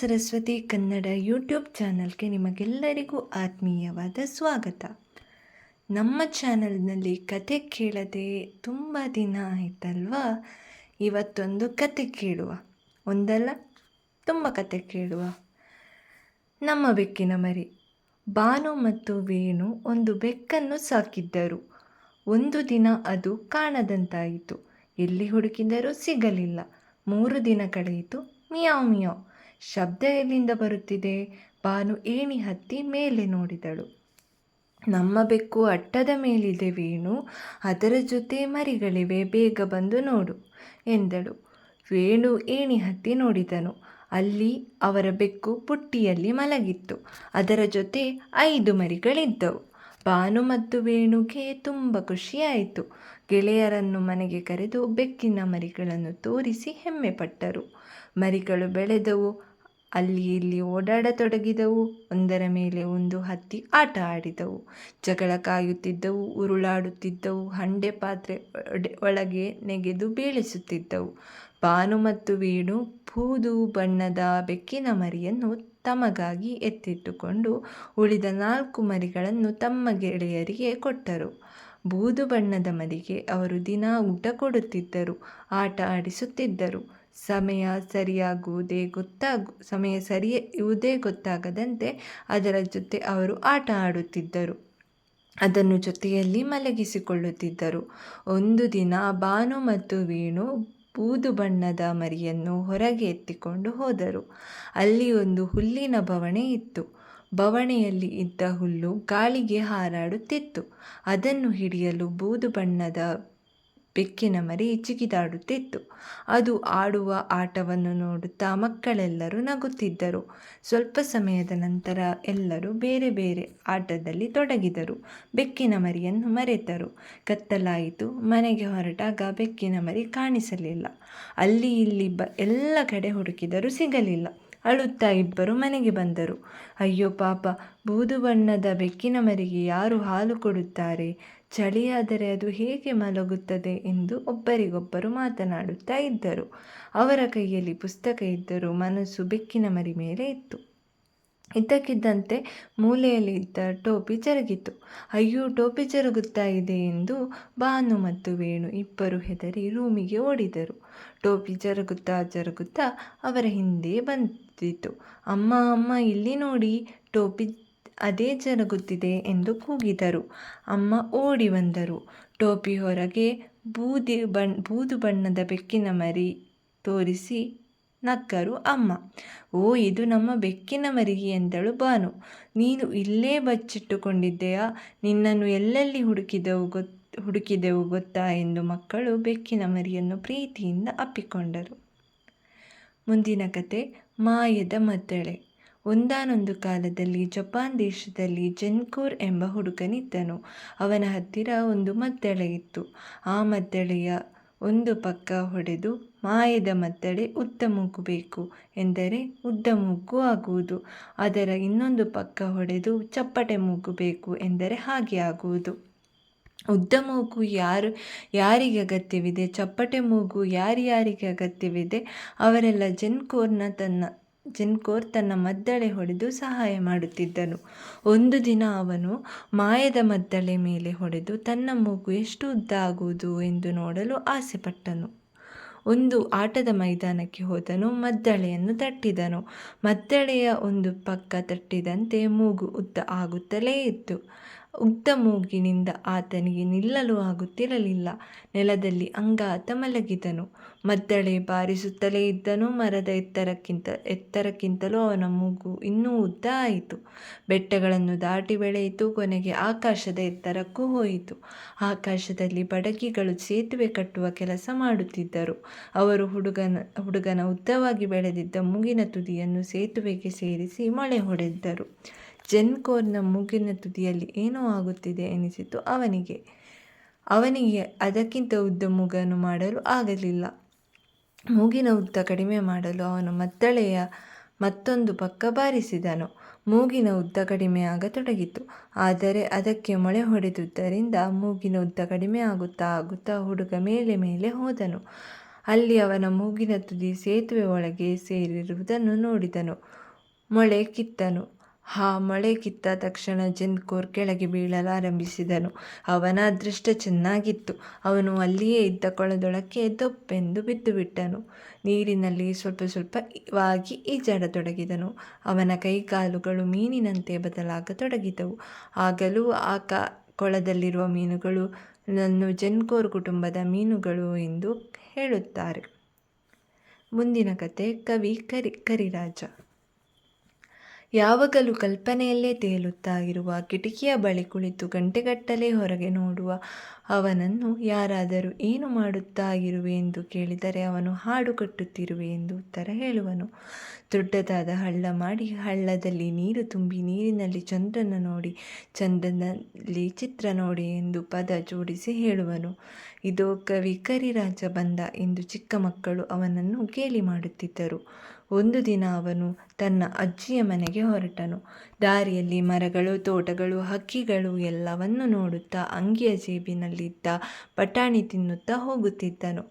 Saraswati Kannada YouTube ಚಾನಲ್ಗೆ ನಿಮಗೆಲ್ಲರಿಗೂ ಆತ್ಮೀಯವಾದ ಸ್ವಾಗತ. ನಮ್ಮ ಚಾನಲ್ನಲ್ಲಿ ಕತೆ ಕೇಳದೆ ತುಂಬ ದಿನ ಆಯ್ತಲ್ವಾ? ಇವತ್ತೊಂದು ಕತೆ ಕೇಳುವ. ಒಂದಲ್ಲ? ತುಂಬ ಕತೆ ಕೇಳುವ. ನಮ್ಮ ಬೆಕ್ಕಿನ ಮರಿ. ಬಾನು ಮತ್ತು ವೇಣು ಒಂದು ಬೆಕ್ಕನ್ನು ಸಾಕಿದ್ದರು. ಒಂದು ದಿನ ಅದು ಕಾಣದಂತಾಯಿತು. ಎಲ್ಲಿ ಹುಡುಕಿದರೂ ಸಿಗಲಿಲ್ಲ. ಮೂರು ದಿನ ಕಳೆಯಿತು. ಮಿಯಾವ್ ಮಿಯಾವ್. ಶಬ್ದ ಎಲ್ಲಿಂದ ಬರುತ್ತಿದೆ. ಬಾನು ಏಣಿ ಹತ್ತಿ ಮೇಲೆ ನೋಡಿದಳು. ನಮ್ಮ ಬೆಕ್ಕು ಅಟ್ಟದ ಮೇಲಿದೆ ವೇಣು, ಅದರ ಜೊತೆ ಮರಿಗಳಿವೆ, ಬೇಗ ಬಂದು ನೋಡು ಎಂದಳು. ವೇಣು ಏಣಿ ಹತ್ತಿ ನೋಡಿದನು. ಅಲ್ಲಿ ಅವರ ಬೆಕ್ಕು ಪುಟ್ಟಿಯಲ್ಲಿ ಮಲಗಿತ್ತು. ಅದರ ಜೊತೆ ಐದು ಮರಿಗಳಿದ್ದವು. ಬಾನು ಮತ್ತು ವೇಣುಗೆ ತುಂಬ ಖುಷಿಯಾಯಿತು. ಗೆಳೆಯರನ್ನು ಮನೆಗೆ ಕರೆದು ಬೆಕ್ಕಿನ ಮರಿಗಳನ್ನು ತೋರಿಸಿ ಹೆಮ್ಮೆಪಟ್ಟರು. ಮರಿಗಳು ಬೆಳೆದವು. ಅಲ್ಲಿ ಇಲ್ಲಿ ಓಡಾಡತೊಡಗಿದವು, ಒಂದರ ಮೇಲೆ ಒಂದು ಹತ್ತಿ ಆಟ ಆಡಿದವು. ಜಗಳ ಕಾಯುತ್ತಿದ್ದವು, ಉರುಳಾಡುತ್ತಿದ್ದವು, ಹಂಡೆ ಪಾತ್ರೆ ಒಳಗೆ ನೆಗೆದು ಬೀಳಿಸುತ್ತಿದ್ದವು. ಬಾನು ಮತ್ತು ವೀಣು ಬೂದು ಬಣ್ಣದ ಬೆಕ್ಕಿನ ಮರಿಯನ್ನು ತಮಗಾಗಿ ಎತ್ತಿಟ್ಟುಕೊಂಡು ಉಳಿದ ನಾಲ್ಕು ಮರಿಗಳನ್ನು ತಮ್ಮ ಗೆಳೆಯರಿಗೆ ಕೊಟ್ಟರು. ಬೂದು ಬಣ್ಣದ ಮರಿಗೆ ಅವರು ದಿನ ಊಟ ಕೊಡುತ್ತಿದ್ದರು, ಆಟ ಆಡಿಸುತ್ತಿದ್ದರು. ಸಮಯ ಸರಿಯಾಗುವುದೇ ಗೊತ್ತಾಗು, ಸಮಯ ಸರಿಯುವುದೇ ಗೊತ್ತಾಗದಂತೆ ಅದರ ಜೊತೆ ಅವರು ಆಟ ಆಡುತ್ತಿದ್ದರು. ಅದನ್ನು ಜೊತೆಯಲ್ಲಿ ಮಲಗಿಸಿಕೊಳ್ಳುತ್ತಿದ್ದರು. ಒಂದು ದಿನ ಬಾನು ಮತ್ತು ವೀಣು ಬೂದು ಬಣ್ಣದ ಮರಿಯನ್ನು ಹೊರಗೆ ಎತ್ತಿಕೊಂಡು ಹೋದರು. ಅಲ್ಲಿ ಒಂದು ಹುಲ್ಲಿನ ಬವಣೆ ಇತ್ತು. ಬವಣೆಯಲ್ಲಿ ಇದ್ದ ಹುಲ್ಲು ಗಾಳಿಗೆ ಹಾರಾಡುತ್ತಿತ್ತು. ಅದನ್ನು ಹಿಡಿಯಲು ಬೂದು ಬಣ್ಣದ ಬೆಕ್ಕಿನ ಮರಿ ಚಿಗಿದಾಡುತ್ತಿತ್ತು. ಅದು ಆಡುವ ಆಟವನ್ನು ನೋಡುತ್ತಾ ಮಕ್ಕಳೆಲ್ಲರೂ ನಗುತ್ತಿದ್ದರು. ಸ್ವಲ್ಪ ಸಮಯದ ನಂತರ ಎಲ್ಲರೂ ಬೇರೆ ಬೇರೆ ಆಟದಲ್ಲಿ ತೊಡಗಿದರು. ಬೆಕ್ಕಿನ ಮರಿಯನ್ನು ಮರೆತರು. ಕತ್ತಲಾಯಿತು. ಮನೆಗೆ ಹೊರಟಾಗ ಬೆಕ್ಕಿನ ಮರಿ ಕಾಣಿಸಲಿಲ್ಲ. ಅಲ್ಲಿ ಇಲ್ಲಿ ಬ ಎಲ್ಲ ಕಡೆ ಹುಡುಕಿದರೂ ಸಿಗಲಿಲ್ಲ. ಅಳುತ್ತಾ ಇಬ್ಬರು ಮನೆಗೆ ಬಂದರು. ಅಯ್ಯೋ ಪಾಪ, ಬೂದು ಬಣ್ಣದ ಬೆಕ್ಕಿನ ಮರಿಗೆ ಯಾರು ಹಾಲು ಕೊಡುತ್ತಾರೆ? ಚಳಿಯಾದರೆ ಅದು ಹೇಗೆ ಮಲಗುತ್ತದೆ ಎಂದು ಒಬ್ಬರಿಗೊಬ್ಬರು ಮಾತನಾಡುತ್ತಾ ಇದ್ದರು. ಅವರ ಕೈಯಲ್ಲಿ ಪುಸ್ತಕ ಇದ್ದರೂ ಮನಸ್ಸು ಬೆಕ್ಕಿನ ಮರಿ ಮೇಲೆ ಇತ್ತು. ಇದ್ದಕ್ಕಿದ್ದಂತೆ ಮೂಲೆಯಲ್ಲಿ ಇದ್ದ ಟೋಪಿ ಜರುಗಿತು. ಅಯ್ಯೋ, ಟೋಪಿ ಜರುಗುತ್ತಾ ಇದೆ ಎಂದು ಬಾನು ಮತ್ತು ವೇಣು ಇಬ್ಬರು ಹೆದರಿ ರೂಮಿಗೆ ಓಡಿದರು. ಟೋಪಿ ಜರುಗುತ್ತಾ ಜರುಗುತ್ತಾ ಅವರ ಹಿಂದೆ ಬಂದಿತು. ಅಮ್ಮ ಅಮ್ಮ, ಇಲ್ಲಿ ನೋಡಿ, ಟೋಪಿ ಅದೇ ಜರುಗುತ್ತಿದೆ ಎಂದು ಕೂಗಿದರು. ಅಮ್ಮ ಓಡಿ ಬಂದರು. ಟೋಪಿ ಹೊರಗೆ ಬೂದಿ ಬಣ್, ಬೂದು ಬಣ್ಣದ ಬೆಕ್ಕಿನ ಮರಿ ತೋರಿಸಿ ನಕ್ಕರು ಅಮ್ಮ. ಓ, ಇದು ನಮ್ಮ ಬೆಕ್ಕಿನ ಮರಿಗೆ ಎಂದಳು ಬಾನು ನೀನು ಇಲ್ಲೇ ಬಚ್ಚಿಟ್ಟುಕೊಂಡಿದ್ದೆಯಾ? ನಿನ್ನನ್ನು ಎಲ್ಲೆಲ್ಲಿ ಹುಡುಕಿದೆವು ಗೊತ್, ಹುಡುಕಿದೆವು ಗೊತ್ತಾ ಎಂದು ಮಕ್ಕಳು ಬೆಕ್ಕಿನ ಮರಿಯನ್ನು ಪ್ರೀತಿಯಿಂದ ಅಪ್ಪಿಕೊಂಡರು. ಮುಂದಿನ ಕತೆ, ಮಾಯದ ಮದ್ದಳೆ. ಒಂದಾನೊಂದು ಕಾಲದಲ್ಲಿ ಜಪಾನ್ ದೇಶದಲ್ಲಿ ಜೆನ್ಕೋರ್ ಎಂಬ ಹುಡುಗನಿದ್ದನು. ಅವನ ಹತ್ತಿರ ಒಂದು ಮದ್ದಳೆ ಇತ್ತು. ಆ ಮದ್ದಳೆಯ ಒಂದು ಪಕ್ಕ ಹೊಡೆದು, ಮಾಯದ ಮದ್ದಳೆ ಉದ್ದ ಮೂಗು ಬೇಕು ಎಂದರೆ ಉದ್ದ ಮೂಗು ಆಗುವುದು. ಅದರ ಇನ್ನೊಂದು ಪಕ್ಕ ಹೊಡೆದು, ಚಪ್ಪಟೆ ಮೂಗು ಬೇಕು ಎಂದರೆ ಹಾಗೆ ಆಗುವುದು. ಉದ್ದ ಮೂಗು ಯಾರು, ಯಾರಿಗೆ ಅಗತ್ಯವಿದೆ? ಚಪ್ಪಟೆ ಮೂಗು ಯಾರ್ಯಾರಿಗೆ ಅಗತ್ಯವಿದೆ? ಅವರೆಲ್ಲ ಜೆನ್ಕೋರ್ನ ತನ್ನ ಜೆನ್ಕೋರ್ ತನ್ನ ಮದ್ದಳೆ ಹೊಡೆದು ಸಹಾಯ ಮಾಡುತ್ತಿದ್ದನು. ಒಂದು ದಿನ ಅವನು ಮಾಯದ ಮದ್ದಳೆ ಮೇಲೆ ಹೊಡೆದು, ತನ್ನ ಮೂಗು ಎಷ್ಟು ಉದ್ದ ಆಗುವುದು ಎಂದು ನೋಡಲು ಆಸೆಪಟ್ಟನು. ಒಂದು ಆಟದ ಮೈದಾನಕ್ಕೆ ಹೋದನು, ಮದ್ದಳೆಯನ್ನು ತಟ್ಟಿದನು. ಮದ್ದಳೆಯ ಒಂದು ಪಕ್ಕ ತಟ್ಟಿದಂತೆ ಮೂಗು ಉದ್ದ ಆಗುತ್ತಲೇ ಇತ್ತು. ಉದ್ದ ಮೂಗಿನಿಂದ ಆತನಿಗೆ ನಿಲ್ಲಲು ಆಗುತ್ತಿರಲಿಲ್ಲ. ನೆಲದಲ್ಲಿ ಅಂಗಾತ ಮಲಗಿದನು. ಮದ್ದಳೆ ಬಾರಿಸುತ್ತಲೇ ಇದ್ದನು, ಮರದ ಎತ್ತರಕ್ಕಿಂತ, ಎತ್ತರಕ್ಕಿಂತಲೂ ಅವನ ಮೂಗು ಇನ್ನೂ ಉದ್ದ ಆಯಿತು. ಬೆಟ್ಟಗಳನ್ನು ದಾಟಿ ಬೆಳೆಯಿತು, ಕೊನೆಗೆ ಆಕಾಶದ ಎತ್ತರಕ್ಕೂ ಹೋಯಿತು. ಆಕಾಶದಲ್ಲಿ ಬಡಗಿಗಳು ಸೇತುವೆ ಕಟ್ಟುವ ಕೆಲಸ ಮಾಡುತ್ತಿದ್ದರು. ಅವರು ಹುಡುಗನ ಹುಡುಗನ ಉದ್ದವಾಗಿ ಬೆಳೆದಿದ್ದ ಮೂಗಿನ ತುದಿಯನ್ನು ಸೇತುವೆಗೆ ಸೇರಿಸಿ ಮಳೆ ಹೊಡೆದರು. ಜೆನ್ಕೋರ್ನ ಮೂಗಿನ ತುದಿಯಲ್ಲಿ ಏನೋ ಆಗುತ್ತಿದೆ ಎನಿಸಿತು ಅವನಿಗೆ. ಅವನಿಗೆ ಅದಕ್ಕಿಂತ ಉದ್ದ ಮೂಗನ್ನು ಮಾಡಲು ಆಗಲಿಲ್ಲ. ಮೂಗಿನ ಉದ್ದ ಕಡಿಮೆ ಮಾಡಲು ಅವನು ಮದ್ದಳೆಯ ಮತ್ತೊಂದು ಪಕ್ಕ ಬಾರಿಸಿದನು. ಮೂಗಿನ ಉದ್ದ ಕಡಿಮೆಯಾಗತೊಡಗಿತು ಆದರೆ ಅದಕ್ಕೆ ಮೊಳೆ ಹೊಡೆದುದರಿಂದ ಮೂಗಿನ ಉದ್ದ ಕಡಿಮೆ ಆಗುತ್ತಾ ಆಗುತ್ತಾ ಹುಡುಗ ಮೇಲೆ ಮೇಲೆ ಹೋದನು. ಅಲ್ಲಿ ಅವನ ಮೂಗಿನ ತುದಿ ಸೇತುವೆ ಒಳಗೆ ಸೇರಿರುವುದನ್ನು ನೋಡಿದನು. ಮೊಳೆ ಕಿತ್ತನು. ಆ ಮೊಳೆ ಕಿತ್ತ ತಕ್ಷಣ ಜೆನ್ಕೋರ್ ಕೆಳಗೆ ಬೀಳಲಾರಂಭಿಸಿದನು ಅವನ ಅದೃಷ್ಟ ಚೆನ್ನಾಗಿತ್ತು. ಅವನು ಅಲ್ಲಿಯೇ ಇದ್ದ ಕೊಳದೊಳಕ್ಕೆ ದೊಪ್ಪೆಂದು ಬಿದ್ದು ಬಿಟ್ಟನು. ನೀರಿನಲ್ಲಿ ಸ್ವಲ್ಪ ಸ್ವಲ್ಪವಾಗಿ ಈಜಾಡತೊಡಗಿದನು. ಅವನ ಕೈಕಾಲುಗಳು ಮೀನಿನಂತೆ ಬದಲಾಗತೊಡಗಿದವು ಆಗಲೂ ಆ ಕ ಕೊಳದಲ್ಲಿರುವ ಮೀನುಗಳು ನನ್ನ ಜನ್ಕೋರ್ ಕುಟುಂಬದ ಮೀನುಗಳು ಎಂದು ಹೇಳುತ್ತಾರೆ. ಮುಂದಿನ ಕತೆ ಕವಿ ಕರಿ ಕರಿರಾಜ. ಯಾವಾಗಲೂ ಕಲ್ಪನೆಯಲ್ಲೇ ತೇಲುತ್ತಾ ಇರುವ ಕಿಟಕಿಯ ಬಳಿ ಕುಳಿತು ಗಂಟೆಗಟ್ಟಲೆ ಹೊರಗೆ ನೋಡುವ ಅವನನ್ನು ಯಾರಾದರೂ ಏನು ಮಾಡುತ್ತಾ ಇರುವೆ ಎಂದು ಕೇಳಿದರೆ ಅವನು ಹಾಡು ಕಟ್ಟುತ್ತಿರುವೆ ಎಂದು ಉತ್ತರ ಹೇಳುವನು. ದೊಡ್ಡದಾದ ಹಳ್ಳ ಮಾಡಿ ಹಳ್ಳದಲ್ಲಿ ನೀರು ತುಂಬಿ ನೀರಿನಲ್ಲಿ ಚಂದ್ರನ ನೋಡಿ, ಚಂದ್ರನಲ್ಲಿ ಚಿತ್ರ ನೋಡಿ ಎಂದು ಪದ ಜೋಡಿಸಿ ಹೇಳುವನು. ಇದು ಕವಿ ಕರಿರಾಜ ಬಂದ ಎಂದು ಚಿಕ್ಕ ಮಕ್ಕಳು ಅವನನ್ನು ಗೇಲಿ ಮಾಡುತ್ತಿದ್ದರು. ಒಂದು ದಿನ ಅವನು ತನ್ನ ಅಜ್ಜಿಯ ಮನೆಗೆ ಹೊರಟನು. ದಾರಿಯಲ್ಲಿ ಮರಗಳು, ತೋಟಗಳು, ಹಕ್ಕಿಗಳು ಎಲ್ಲವನ್ನು ನೋಡುತ್ತಾ ಅಂಗಿಯ ಜೇಬಿನಲ್ಲಿದ್ದ ಬಟಾಣಿ ತಿನ್ನುತ್ತಾ ಹೋಗುತ್ತಿದ್ದನು.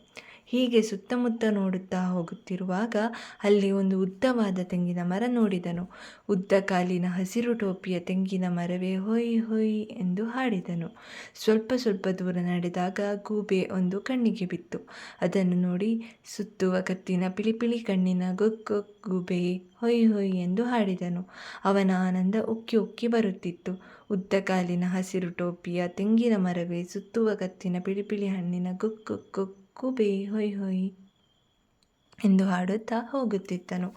ಹೀಗೆ ಸುತ್ತಮುತ್ತ ನೋಡುತ್ತಾ ಹೋಗುತ್ತಿರುವಾಗ ಅಲ್ಲಿ ಒಂದು ಉದ್ದವಾದ ತೆಂಗಿನ ಮರ ನೋಡಿದನು. ಉದ್ದ ಕಾಲಿನ ಹಸಿರು ಟೋಪಿಯ ತೆಂಗಿನ ಮರವೇ ಹೊಯ್ ಹೊಯ್ ಎಂದು ಹಾಡಿದನು. ಸ್ವಲ್ಪ ಸ್ವಲ್ಪ ದೂರ ನಡೆದಾಗ ಗೂಬೆ ಒಂದು ಕಣ್ಣಿಗೆ ಬಿತ್ತು. ಅದನ್ನು ನೋಡಿ ಸುತ್ತುವ ಕತ್ತಿನ ಪಿಳಿಪಿಳಿ ಕಣ್ಣಿನ ಗೊಕ್ ಗೂಬೆ ಹೊಯ್ ಹೊಯ್ ಎಂದು ಹಾಡಿದನು. ಅವನ ಆನಂದ ಉಕ್ಕಿ ಉಕ್ಕಿ ಬರುತ್ತಿತ್ತು. ಉದ್ದ ಕಾಲಿನ ಹಸಿರು ಟೋಪಿಯ ತೆಂಗಿನ ಮರವೇ ಸುತ್ತುವ ಕತ್ತಿನ ಪಿಳಿಪಿಳಿ ಹಣ್ಣಿನ ಗುಕ್ ಕುಬೆ ಹೊಯ್ ಹೊಯ್ ಎಂದು ಹಾಡುತ್ತಾ ಹೋಗುತ್ತಿದ್ದನು.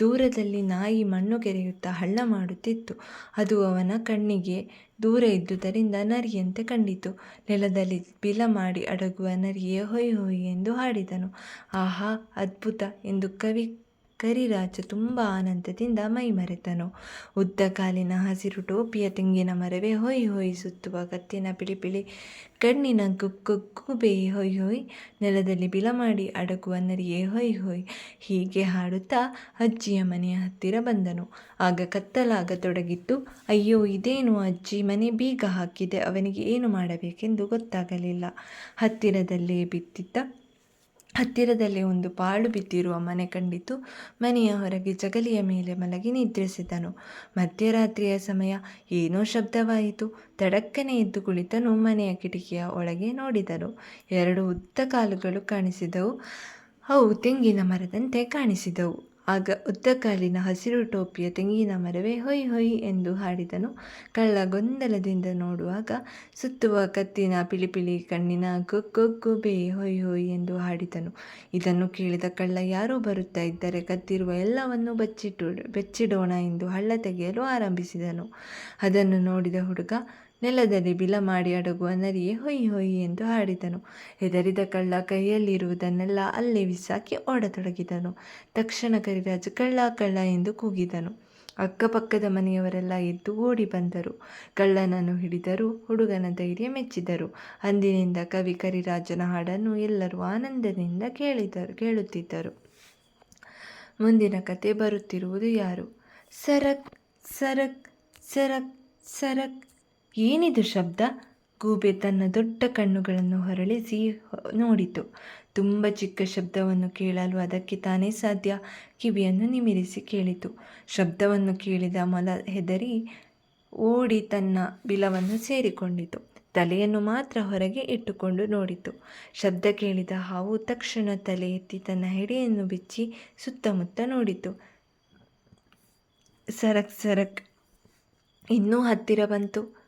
ದೂರದಲ್ಲಿ ನಾಯಿ ಮಣ್ಣು ಕೆರೆಯುತ್ತಾ ಹಳ್ಳ ಮಾಡುತ್ತಿತ್ತು. ಅದು ಅವನ ಕಣ್ಣಿಗೆ ದೂರ ಇದ್ದುದರಿಂದ ನರಿಯಂತೆ ಕಂಡಿತು. ನೆಲದಲ್ಲಿ ಬಿಲ ಮಾಡಿ ಅಡಗುವ ನರಿಯೇ ಹೊಯ್ ಹೊಯ್ ಎಂದು ಹಾಡಿದನು. ಆಹಾ, ಅದ್ಭುತ ಎಂದು ಕವಿ ಕರಿರಾಜ ತುಂಬ ಆನಂದದಿಂದ ಮೈಮರೆತನು. ಉದ್ದ ಕಾಲಿನ ಹಸಿರು ಟೋಪಿಯ ತೆಂಗಿನ ಮರವೇ ಹೊಯ್ ಹೊಯ್ ಸುತ್ತುವ ಕತ್ತಿನ ಬಿಳಿ ಕಣ್ಣಿನ ಗುಗ್ಗುಬೆ ಹೊಯ್ ಹೊಯ್. ನೆಲದಲ್ಲಿ ಬಿಲ ಮಾಡಿ ಅಡಗುವ ನರಿಯೇ ಹೊಯ್ ಹೊಯ್. ಹೀಗೆ ಹಾಡುತ್ತಾ ಅಜ್ಜಿಯ ಮನೆಯ ಹತ್ತಿರ ಬಂದನು. ಆಗ ಕತ್ತಲಾಗತೊಡಗಿತ್ತು ಅಯ್ಯೋ, ಇದೇನು ಅಜ್ಜಿ? ಮನೆ ಬೀಗ ಹಾಕಿದೆ. ಅವನಿಗೆ ಏನು ಮಾಡಬೇಕೆಂದು ಗೊತ್ತಾಗಲಿಲ್ಲ. ಹತ್ತಿರದಲ್ಲೇ ಬಿತ್ತಿದ್ದ ಹತ್ತಿರದಲ್ಲಿ ಒಂದು ಪಾಳು ಬಿದ್ದಿರುವ ಮನೆ ಕಂಡಿತು. ಮನೆಯ ಹೊರಗೆ ಜಗಲಿಯ ಮೇಲೆ ಮಲಗಿ ನಿದ್ರಿಸಿದನು. ಮಧ್ಯರಾತ್ರಿಯ ಸಮಯ. ಏನೋ ಶಬ್ದವಾಯಿತು. ತಡಕ್ಕನೆ ಎದ್ದು ಕುಳಿತನು ಮನೆಯ ಕಿಟಕಿಯ ಒಳಗೆ ನೋಡಿದನು. ಎರಡು ಉದ್ದ ಕಾಲುಗಳು ಕಾಣಿಸಿದವು. ಅವು ತೆಂಗಿನ ಮರದಂತೆ ಕಾಣಿಸಿದವು. ಆಗ ಉದ್ದಕಾಲಿನ ಹಸಿರು ಟೋಪಿಯ ತೆಂಗಿನ ಮರವೇ ಹೊಯ್ ಹೊಯ್ ಎಂದು ಹಾಡಿದನು. ಕಳ್ಳ ಗೊಂದಲದಿಂದ ನೋಡುವಾಗ ಸುತ್ತುವ ಕತ್ತಿನ ಪಿಳಿಪಿಳಿ ಕಣ್ಣಿನ ಬೇ ಹೊಯ್ ಹೊಯ್ ಎಂದು ಹಾಡಿದನು. ಇದನ್ನು ಕೇಳಿದ ಕಳ್ಳ, ಯಾರೂ ಬರುತ್ತಾ ಇದ್ದರೆ ಕತ್ತಿರುವ ಎಲ್ಲವನ್ನು ಬಚ್ಚಿಟ್ಟು, ಬೆಚ್ಚಿಡೋಣ ಎಂದು ಹಳ್ಳ ತೆಗೆಯಲು ಆರಂಭಿಸಿದನು. ಅದನ್ನು ನೋಡಿದ ಹುಡುಗ ನೆಲದಲ್ಲಿ ಬಿಲ ಮಾಡಿ ಅಡಗುವ ನರಿಯೇ ಹೊಯ್ ಹೊಯ್ ಎಂದು ಹಾಡಿದನು. ಹೆದರಿದ ಕಳ್ಳ ಕೈಯಲ್ಲಿರುವುದನ್ನೆಲ್ಲ ಅಲ್ಲೇ ಬಿಸಾಕಿ ಓಡತೊಡಗಿದನು. ತಕ್ಷಣ ಕರಿರಾಜು ಕಳ್ಳ ಕಳ್ಳ ಎಂದು ಕೂಗಿದನು. ಅಕ್ಕಪಕ್ಕದ ಮನೆಯವರೆಲ್ಲ ಎದ್ದು ಓಡಿ ಬಂದರು. ಕಳ್ಳನನ್ನು ಹಿಡಿದರು, ಹುಡುಗನ ಧೈರ್ಯ ಮೆಚ್ಚಿದರು. ಅಂದಿನಿಂದ ಕವಿ ಕರಿರಾಜನ ಹಾಡನ್ನು ಎಲ್ಲರೂ ಆನಂದದಿಂದ ಕೇಳಿದರು, ಕೇಳುತ್ತಿದ್ದರು. ಮುಂದಿನ ಕತೆ ಬರುತ್ತಿರುವುದು ಯಾರು? ಸರಕ್ ಸರಕ್ ಸರಕ್ ಸರಕ್ ಏನಿದು ಶಬ್ದ? ಗೂಬೆ ತನ್ನ ದೊಡ್ಡ ಕಣ್ಣುಗಳನ್ನು ಹೊರಳಿಸಿ ನೋಡಿತು. ತುಂಬ ಚಿಕ್ಕ ಶಬ್ದವನ್ನು ಕೇಳಲು ಅದಕ್ಕೆ ತಾನೇ ಸಾಧ್ಯ? ಕಿವಿಯನ್ನು ನಿಮಿರಿಸಿ ಕೇಳಿತು. ಶಬ್ದವನ್ನು ಕೇಳಿದ ಮೊಲ ಹೆದರಿ ಓಡಿ ತನ್ನ ಬಿಲವನ್ನು ಸೇರಿಕೊಂಡಿತು. ತಲೆಯನ್ನು ಮಾತ್ರ ಹೊರಗೆ ಇಟ್ಟುಕೊಂಡು ನೋಡಿತು. ಶಬ್ದ ಕೇಳಿದ ಹಾವು ತಕ್ಷಣ ತಲೆ ಎತ್ತಿ ತನ್ನ ಹೆಡೆಯನ್ನು ಬಿಚ್ಚಿ ಸುತ್ತಮುತ್ತ ನೋಡಿತು. ಸರಕ್ ಸರಕ್, ಇನ್ನೂ ಹತ್ತಿರ ಬಂತು.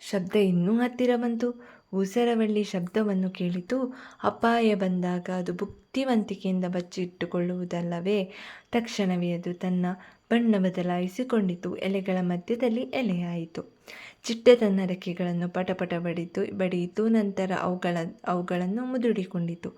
ಶಬ್ದ ಇನ್ನೂ ಹತ್ತಿರ ಬಂತು. ಊಸರವಳ್ಳಿ ಶಬ್ದವನ್ನು ಕೇಳಿತು. ಅಪಾಯ ಬಂದಾಗ ಅದು ಬುದ್ಧಿವಂತಿಕೆಯಿಂದ ಬಚ್ಚಿಟ್ಟುಕೊಳ್ಳುವುದಲ್ಲವೇ? ತಕ್ಷಣವೇ ಅದು ತನ್ನ ಬಣ್ಣ ಬದಲಾಯಿಸಿಕೊಂಡಿತು. ಎಲೆಗಳ ಮಧ್ಯದಲ್ಲಿ ಎಲೆಯಾಯಿತು ಚಿಟ್ಟೆ ತನ್ನ ರೆಕ್ಕೆಗಳನ್ನು ಪಟಪಟ ಬಡಿತು ಬಡಿಯಿತು. ನಂತರ ಅವುಗಳ, ಅವುಗಳನ್ನು ಮುದುಡಿಕೊಂಡಿತು.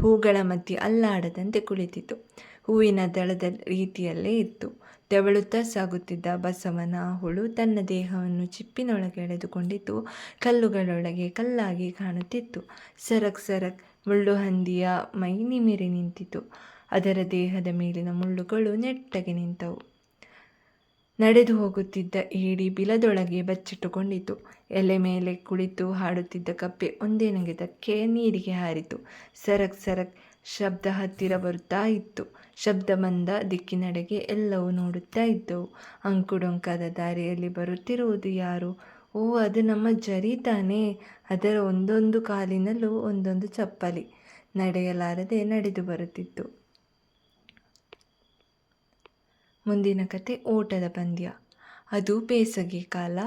ಹೂಗಳ ಮಧ್ಯೆ ಅಲ್ಲಾಡದಂತೆ ಕುಳಿತಿತು. ಹೂವಿನ ದಳದ ರೀತಿಯಲ್ಲೇ ಇತ್ತು. ತೆವಳುತ್ತಾ ಸಾಗುತ್ತಿದ್ದ ಬಸವನ ಹುಳು ತನ್ನ ದೇಹವನ್ನು ಚಿಪ್ಪಿನೊಳಗೆ ಎಳೆದುಕೊಂಡಿತು. ಕಲ್ಲುಗಳೊಳಗೆ ಕಲ್ಲಾಗಿ ಕಾಣುತ್ತಿತ್ತು. ಸರಕ್ ಸರಕ್ ಮುಳ್ಳು ಹಂದಿಯ ಮೈ ನಿಮಿರಿ ನಿಂತಿತು. ಅದರ ದೇಹದ ಮೇಲಿನ ಮುಳ್ಳುಗಳು ನೆಟ್ಟಗೆ ನಿಂತವು. ನಡೆದು ಹೋಗುತ್ತಿದ್ದ ಏಡಿ ಬಿಲದೊಳಗೆ ಬಚ್ಚಿಟ್ಟುಕೊಂಡಿತು. ಎಲೆ ಮೇಲೆ ಕುಳಿತು ಹಾಡುತ್ತಿದ್ದ ಕಪ್ಪೆ ಒಂದೇ ನಗೆದಕ್ಕೆ ನೀರಿಗೆ ಹಾರಿತು. ಸರಕ್ ಸರಕ್ ಶಬ್ದ ಹತ್ತಿರ ಬರುತ್ತಾ ಇತ್ತು. ಶಬ್ದ ಬಂದ ದಿಕ್ಕಿನಡೆಗೆ ಎಲ್ಲವೂ ನೋಡುತ್ತಾ ಇದ್ದವು. ಅಂಕುಡೊಂಕಾದ ದಾರಿಯಲ್ಲಿ ಬರುತ್ತಿರುವುದು ಯಾರು? ಓ, ಅದು ನಮ್ಮ ಜರಿ ತಾನೇ. ಅದರ ಒಂದೊಂದು ಕಾಲಿನಲ್ಲೂ ಒಂದೊಂದು ಚಪ್ಪಲಿ. ನಡೆಯಲಾರದೆ ನಡೆದು ಬರುತ್ತಿತ್ತು. ಮುಂದಿನ ಕತೆ ಓಟದ ಪಂದ್ಯ. ಅದು ಬೇಸಗೆ ಕಾಲ.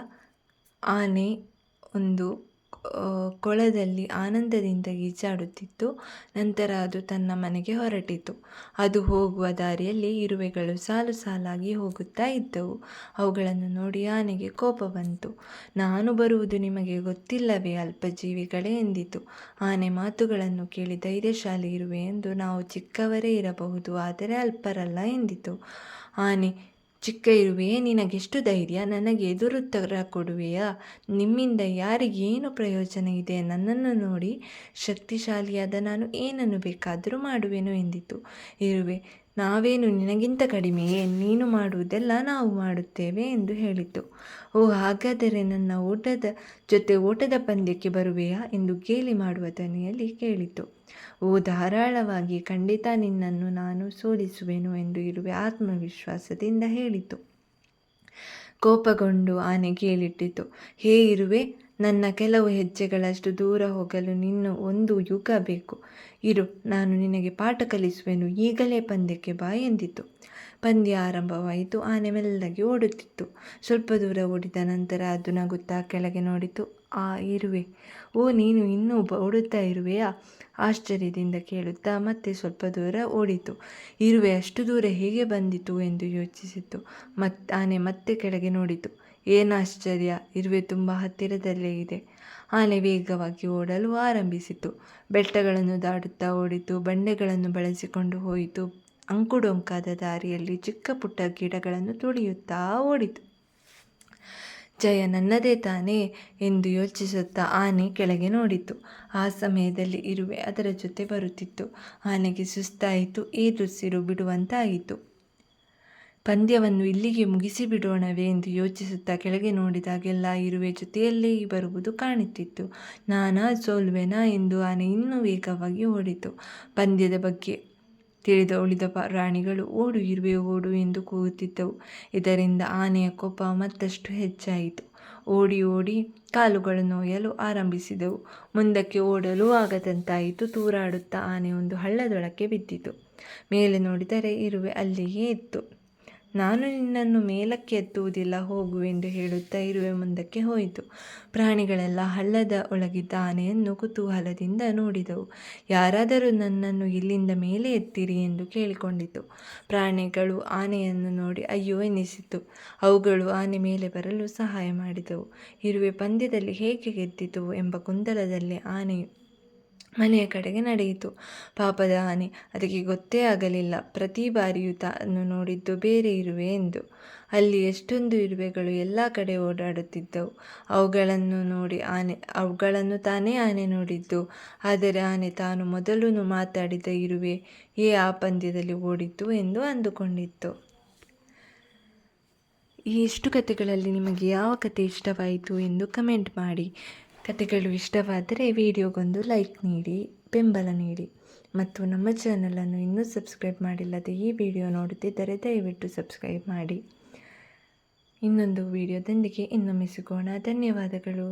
ಆನೆ ಒಂದು ಕೊಳದಲ್ಲಿ ಆನಂದದಿಂದ ಈಜಾಡುತ್ತಿತ್ತು. ನಂತರ ಅದು ತನ್ನ ಮನೆಗೆ ಹೊರಟಿತು. ಅದು ಹೋಗುವ ದಾರಿಯಲ್ಲಿ ಇರುವೆಗಳು ಸಾಲು ಸಾಲಾಗಿ ಹೋಗುತ್ತಾ ಇದ್ದವು. ಅವುಗಳನ್ನು ನೋಡಿ ಆನೆಗೆ ಕೋಪ ಬಂತು. ನಾನು ಬರುವುದು ನಿಮಗೆ ಗೊತ್ತಿಲ್ಲವೇ ಅಲ್ಪಜೀವಿಗಳೇ ಎಂದಿತು. ಆನೆ ಮಾತುಗಳನ್ನು ಕೇಳಿ ಧೈರ್ಯಶಾಲಿ ಇರುವೆ ಎಂದು ನಾವು ಚಿಕ್ಕವರೇ ಇರಬಹುದು, ಆದರೆ ಅಲ್ಪರಲ್ಲ ಎಂದಿತು. ಆನೆ ಚಿಕ್ಕ ಇರುವೆಯೇ ನಿನಗೆಷ್ಟು ಧೈರ್ಯ? ನನಗೆ ಎದುರು ತರ ಕೊಡುವೆಯಾ? ನಿಮ್ಮಿಂದ ಯಾರಿಗೇನು ಪ್ರಯೋಜನ ಇದೆ? ನನ್ನನ್ನು ನೋಡಿ ಶಕ್ತಿಶಾಲಿಯಾದ ನಾನು ಏನನ್ನು ಬೇಕಾದರೂ ಮಾಡುವೆನು ಎಂದಿತು. ಇರುವೆ ನಾವೇನು ನಿನಗಿಂತ ಕಡಿಮೆಯೇ ನೀನು ಮಾಡುವುದೆಲ್ಲ ನಾವು ಮಾಡುತ್ತೇವೆ ಎಂದು ಹೇಳಿತು. ಓ, ಹಾಗಾದರೆ ನನ್ನ ಓಟದ ಜೊತೆ ಓಟದ ಪಂದ್ಯಕ್ಕೆ ಬರುವೆಯಾ ಎಂದು ಕೇಳಿ ಮಾಡುವ ಧ್ವನಿಯಲ್ಲಿ ಕೇಳಿತು. ಓ, ಧಾರಾಳವಾಗಿ ಖಂಡಿತ ನಿನ್ನನ್ನು ನಾನು ಸೋಲಿಸುವೆನು ಎಂದು ಇರುವೆ ಆತ್ಮವಿಶ್ವಾಸದಿಂದ ಹೇಳಿತು. ಕೋಪಗೊಂಡು ಆನೆ ಕೇಳಿಟ್ಟಿತು. ಹೇ, ಇರುವೆ ನನ್ನ ಕೆಲವು ಹೆಜ್ಜೆಗಳಷ್ಟು ದೂರ ಹೋಗಲು ನಿನ್ನ ಒಂದು ಯುಗ ಬೇಕು. ಇರು, ನಾನು ನಿನಗೆ ಪಾಠ ಕಲಿಸುವೆನು. ಈಗಲೇ ಪಂದ್ಯಕ್ಕೆ ಬಾ ಎಂದಿತು. ಪಂದ್ಯ ಆರಂಭವಾಯಿತು. ಆನೆ ಮೆಲ್ಲಗೆ ಓಡುತ್ತಿತ್ತು. ಸ್ವಲ್ಪ ದೂರ ಓಡಿದ ನಂತರ ಅದು ನಗುತ್ತಾ ಕೆಳಗೆ ನೋಡಿತು. ಆ, ಇರುವೆ. ಓ, ನೀನು ಇನ್ನೂ ಓಡುತ್ತಾ ಇರುವೆಯಾ? ಆಶ್ಚರ್ಯದಿಂದ ಕೇಳುತ್ತಾ ಮತ್ತೆ ಸ್ವಲ್ಪ ದೂರ ಓಡಿತು. ಇರುವೆ ಅಷ್ಟು ದೂರ ಹೇಗೆ ಬಂದಿತು ಎಂದು ಯೋಚಿಸಿತು. ಮತ್ತೆ ಆನೆ ಮತ್ತೆ ಕೆಳಗೆ ನೋಡಿತು. ಏನು ಆಶ್ಚರ್ಯ? ಇರುವೆ ತುಂಬ ಹತ್ತಿರದಲ್ಲೇ ಇದೆ. ಆನೆ ವೇಗವಾಗಿ ಓಡಲು ಆರಂಭಿಸಿತು. ಬೆಟ್ಟಗಳನ್ನು ದಾಟುತ್ತಾ ಓಡಿತು. ಬಂಡೆಗಳನ್ನು ಬಳಸಿಕೊಂಡು ಹೋಯಿತು. ಅಂಕುಡೊಂಕಾದ ದಾರಿಯಲ್ಲಿ ಚಿಕ್ಕ ಪುಟ್ಟ ಗಿಡಗಳನ್ನು ತುಳಿಯುತ್ತಾ ಓಡಿತು. ಜಯ ನನ್ನದೇ ತಾನೇ ಎಂದು ಯೋಚಿಸುತ್ತಾ ಆನೆ ಕೆಳಗೆ ನೋಡಿತು. ಆ ಸಮಯದಲ್ಲಿ ಇರುವೆ ಅದರ ಜೊತೆ ಬರುತ್ತಿತ್ತು. ಆನೆಗೆ ಸುಸ್ತಾಯಿತು. ಏದುಸಿರು ಬಿಡುವಂತಾಯಿತು. ಪಂದ್ಯವನ್ನು ಇಲ್ಲಿಗೆ ಮುಗಿಸಿಬಿಡೋಣವೇ ಎಂದು ಯೋಚಿಸುತ್ತಾ ಕೆಳಗೆ ನೋಡಿದಾಗೆಲ್ಲ ಇರುವೆ ಜೊತೆಯಲ್ಲೇ ಬರುವುದು ಕಾಣುತ್ತಿತ್ತು. ನಾನಾ ಸೋಲ್ವೆನಾ ಎಂದು ಆನೆ ಇನ್ನೂ ವೇಗವಾಗಿ ಓಡಿತು. ಪಂದ್ಯದ ಬಗ್ಗೆ ತಿಳಿದ ಉಳಿದ ಪ್ರಾಣಿಗಳು ಓಡು, ಇರುವೆ, ಓಡು ಎಂದು ಕೂಗುತ್ತಿದ್ದವು. ಇದರಿಂದ ಆನೆಯ ಕೋಪ ಮತ್ತಷ್ಟು ಹೆಚ್ಚಾಯಿತು. ಓಡಿ ಓಡಿ ಕಾಲುಗಳು ನೋಯಲು ಆರಂಭಿಸಿದವು. ಮುಂದಕ್ಕೆ ಓಡಲು ಆಗದಂತಾಯಿತು. ತೂರಾಡುತ್ತಾ ಆನೆ ಒಂದು ಹಳ್ಳದೊಳಕ್ಕೆ ಬಿದ್ದಿತು. ಮೇಲೆ ನೋಡಿದರೆ ಇರುವೆ ಅಲ್ಲಿಯೇ ಇತ್ತು. ನಾನು ನಿನ್ನನ್ನು ಮೇಲಕ್ಕೆ ಎತ್ತುವುದಿಲ್ಲ, ಹೋಗು ಎಂದು ಹೇಳುತ್ತಾ ಇರುವೆ ಮುಂದಕ್ಕೆ ಹೋಯಿತು. ಪ್ರಾಣಿಗಳೆಲ್ಲ ಹಳ್ಳದ ಒಳಗಿದ್ದ ಆನೆಯನ್ನು ಕುತೂಹಲದಿಂದ ನೋಡಿದವು. ಯಾರಾದರೂ ನನ್ನನ್ನು ಇಲ್ಲಿಂದ ಮೇಲೆ ಎತ್ತಿರಿ ಎಂದು ಕೇಳಿಕೊಂಡಿತು. ಪ್ರಾಣಿಗಳು ಆನೆಯನ್ನು ನೋಡಿ, ಅಯ್ಯೋ, ಎನಿಸಿತು. ಅವುಗಳು ಆನೆ ಮೇಲೆ ಬರಲು ಸಹಾಯ ಮಾಡಿದವು. ಇರುವೆ ಪಂದ್ಯದಲ್ಲಿ ಹೇಗೆ ಗೆದ್ದಿತು ಎಂಬ ಗೊಂದಲದಲ್ಲಿ ಆನೆಯು ಮನೆಯ ಕಡೆಗೆ ನಡೆಯಿತು. ಪಾಪದ ಆನೆ ಅದಕ್ಕೆ ಗೊತ್ತೇ ಆಗಲಿಲ್ಲ. ಪ್ರತಿ ಬಾರಿಯೂ ತಾನು ನೋಡಿದ್ದು ಬೇರೆ ಇರುವೆ ಎಂದು. ಅಲ್ಲಿ ಎಷ್ಟೊಂದು ಇರುವೆಗಳು ಎಲ್ಲ ಕಡೆ ಓಡಾಡುತ್ತಿದ್ದವು. ಅವುಗಳನ್ನು ನೋಡಿ ಆನೆ, ಅವುಗಳನ್ನು ತಾನೇ ಆನೆ ನೋಡಿದ್ದು. ಆದರೆ ಆನೆ ತಾನು ಮೊದಲು ಮಾತಾಡಿದ ಇರುವೆ ಏ ಆ ಪಂದ್ಯದಲ್ಲಿ ಓಡಿತು ಎಂದು ಅಂದುಕೊಂಡಿತ್ತು. ಈ ಇಷ್ಟು ಕಥೆಗಳಲ್ಲಿ ನಿಮಗೆ ಯಾವ ಕತೆ ಇಷ್ಟವಾಯಿತು ಎಂದು ಕಮೆಂಟ್ ಮಾಡಿ. ಕತೆಗಳು ಇಷ್ಟವಾದರೆ ವಿಡಿಯೋಗೊಂದು ಲೈಕ್ ನೀಡಿ, ಬೆಂಬಲ ನೀಡಿ. ಮತ್ತು ನಮ್ಮ ಚಾನಲನ್ನು ಇನ್ನೂ ಸಬ್ಸ್ಕ್ರೈಬ್ ಮಾಡಿಲ್ಲದೆ ಈ ವಿಡಿಯೋ ನೋಡುತ್ತಿದ್ದರೆ ದಯವಿಟ್ಟು ಸಬ್ಸ್ಕ್ರೈಬ್ ಮಾಡಿ. ಇನ್ನೊಂದು ವಿಡಿಯೋದೊಂದಿಗೆ ಇನ್ನೊಮ್ಮೆ ಸಿಗೋಣ. ಧನ್ಯವಾದಗಳು.